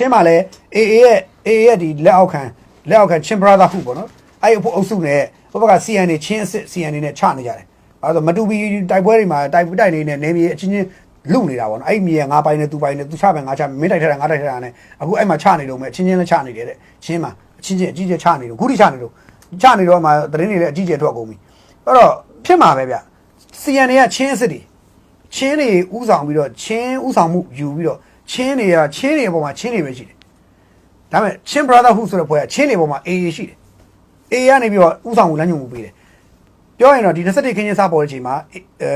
ချင်းမှာလည်းအေအေရဲ့အေအေရဲ့ဒီလက်အောက်ခံလက်အောက်ခံချင်း brother ဟုပေါ့နော်အဲ့အုပ်စုနဲ့ဘဘက CN နေချင်းအစ်စ် CN နေနဲ့ချနေကြတယ်အဲ့တော့မတူဘီတိုက်ပွဲတွေမှာတိုက်ပွဲတိုက်နေနဲ့နေမြေအချင်းချင်းလူနေတာပေါ့နော်အဲ့မြေငါပိုင်နဲ့သူပိုင်နဲ့သူချမယ်ငါချမယ်မင်းတိုက်ထက်တာငါတိုက်ထက်တာနဲ့အခုအဲ့မှာချနေတော့မယ်အချင်းချင်းလည်းချနေတယ်တဲ့ချင်းမှာအချင်းချင်းအကြီးကျယ်ချနေတော့ခုထိချနေတော့ချနေတော့မှသတင်းတွေလည်းအကြီးကျယ်ထွက်ကုန်ပြီအဲ့တော့ဖြစ်မှာပဲဗျ CN တွေကချင်းအစ်စ်တွေချင်းတွေဥဆောင်ပြီးတော့ချင်းဥဆောင်မှုယူပြီးတော့ ချင်းတွေကချင်းတွေအပေါ်မှာချင်းတွေပဲရှိတယ်။ဒါပေမဲ့ချင်း brotherhood ဆိုတဲ့ဘွဲကချင်းတွေအပေါ်မှာ AA ရှိတယ်။ AA ကနေပြီးတော့ဥဆောင်မှုလမ်းညွှန်မှုပေးတယ်။ပြောရင်တော့ဒီ21ခင်းချင်းစပေါ်တဲ့အချိန်မှာအဲ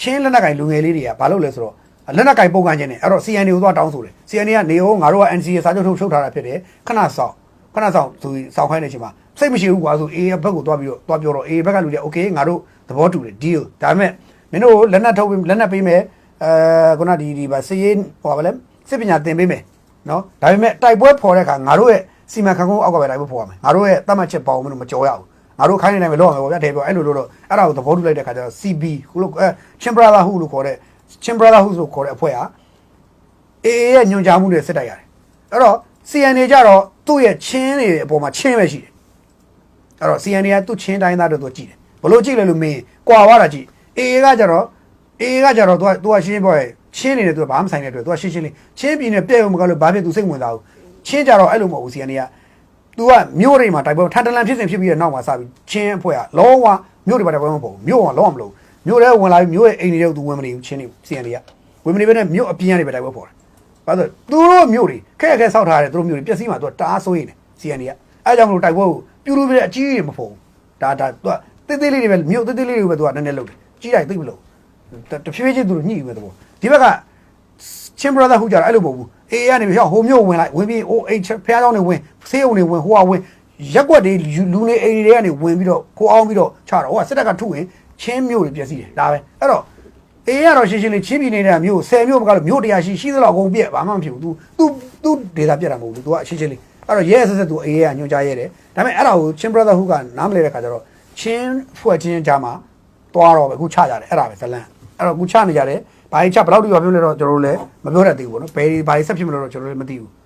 ချင်းလက်နက်ကင်လူငယ်လေးတွေကဘာလုပ်လဲဆိုတော့လက်နက်ကင်ပုံကန်ခြင်းနဲ့အဲ့တော့ CN တွေကိုသွားတောင်းဆိုတယ်။ CN တွေကနေဟောငါတို့က NCA စာချုပ်ထုတ်ထုတ်ထားတာဖြစ်တယ်။ခဏဆောင်ခဏဆောင်သူစောင်းခိုင်းတဲ့အချိန်မှာစိတ်မရှိဘူးကွာဆို AA ဘက်ကိုသွားပြီးတော့သွားပြောတော့ AA ဘက်ကလူတွေ okay ငါတို့သဘောတူတယ် deal ဒါပေမဲ့မင်းတို့လက်နက်ထုတ်ပြီးလက်နက်ပေးမယ်အဲခုနဒီဒီပါစည်ရင်ဟောပါလဲ စစ်ပညာသင်ပေးမယ်နော်ဒါပေမဲ့တိုက်ပွဲဖော်တဲ့အခါငါတို့ရဲ့စီမံခန့်ခွဲမှုအောက်ကပဲတိုက်ပွဲဖော်ရမယ်ငါတို့ရဲ့တတ်မှတ်ချက်ပေါအောင်မလို့မကြော်ရဘူးငါတို့ခိုင်းနေနိုင်မယ်လောက်ရမယ်ပေါ့ဗျာတဲ့ပြောအဲ့လိုလို့တော့အဲ့ဒါကိုသဘောတူလိုက်တဲ့အခါကျတော့ CB ခုလို့အဲ Chin Brother ဟုလို့ခေါ်တဲ့ Chin Brother ဟုဆိုခေါ်တဲ့အဖွဲ့ဟာ AA ရဲ့ညွန်ကြားမှုတွေစစ်တိုက်ရတယ်အဲ့တော့ CNA ကြတော့သူ့ရဲ့ချင်းတွေအပေါ်မှာချင်းပဲရှိတယ်အဲ့တော့ CNA ကသူ့ချင်းတိုင်းသားတွေသူကြည့်တယ်ဘလို့ကြည့်လဲလို့မင်းကွာသွားတာကြည့် AA ကကြတော့ AA ကကြတော့ तू က तू ကရှင်းပြောရဲ ချင်းနေတယ်သူကဘာမှဆိုင်တဲ့အတွက်သူကရှင်းရှင်းလေးချင်းပြင်းနေပြည့်အောင်မကလို့ဘာဖြစ်သူစိတ်ဝင်စားဘူးချင်းကြတော့အဲ့လိုမဟုတ်ဘူးစီကနေကသူကမြို့တွေမှာတိုက်ပွဲထန်တလန်ဖြစ်စဉ်ဖြစ်ပြီးတော့နောက်မှာစပြီးချင်းအဖွဲ့ကလောကမြို့တွေမှာတိုက်ပွဲမပေါ်ဘူးမြို့ကလောကမလို့မြို့ထဲဝင်လာပြီးမြို့ရဲ့အိမ်တွေသူဝင်မနေဘူးချင်းနေစီကနေကဝင်မနေဘဲနဲ့မြို့အပြင်ကနေပဲတိုက်ပွဲပေါ်တယ်ဘာလို့သူတို့မြို့တွေခက်ခဲဆောက်ထားတယ်သူတို့မြို့တွေပျက်စီးမှာသူကတားဆိုးရင်စီကနေကအဲကြောင့်မလို့တိုက်ပွဲကိုပြုလုပ်ပြီးတဲ့အကြီးကြီးမဖုံဘူးဒါဒါသူကတိတ်တိတ်လေးတွေပဲမြို့တိတ်တိတ်လေးတွေပဲသူကနည်းနည်းလုပ်တယ်ကြီးတိုင်းသိမလို့ တဖြည်းဖြည်းချင်းသူတို့ညှိယူမဲ့သဘောဒီဘက်ကချင်း brother ဟူကြတာအဲ့လိုမဟုတ်ဘူးအေးကနေပြီးဟိုမျိုးဝင်လိုက်ဝင်ပြီးအိုးအိတ်ဖះเจ้าနေဝင်ဆေးုံနေဝင်ဟိုကဝင်ရက်ွက်တွေလူနေအိမ်တွေကနေဝင်ပြီးတော့ခိုးအောင်ပြီးတော့ချတော့ဟိုကစစ်တပ်ကထုဝင်ချင်းမျိုးတွေပြည့်စည်တယ်ဒါပဲအဲ့တော့အေးကတော့ရှင်းရှင်းလေးချင်းပြည်နေတဲ့မျိုး10မျိုးမကလို့မျိုးတရားရှိရှိသလောက်အကုန်ပြက်ဘာမှမဖြစ်ဘူး तू तू तू ဒေတာပြက်တာမဟုတ်ဘူး तू ကရှင်းရှင်းလေးအဲ့တော့ရဲဆက်ဆက် तू အေးကညွှန်ကြားရဲတယ်ဒါပေမဲ့အဲ့ဒါကိုချင်း brother ဟူကနားမလဲတဲ့ခါကျတော့ချင်းဖွဲ့ချင်းကြားမှာသွားတော့ပဲအခုချကြတယ်အဲ့ဒါပဲဇလန် အဲ့တော့အခုချနေကြတယ်ဘာကြီးချဘယ်လောက်တိရောပြောလဲတော့ကျွန်တော်တို့လည်းမပြောတတ်သေးဘူးပေါ့နော်ဘယ်ဘာကြီးဆက်ဖြစ်မလို့တော့ကျွန်တော်တို့လည်းမသိဘူး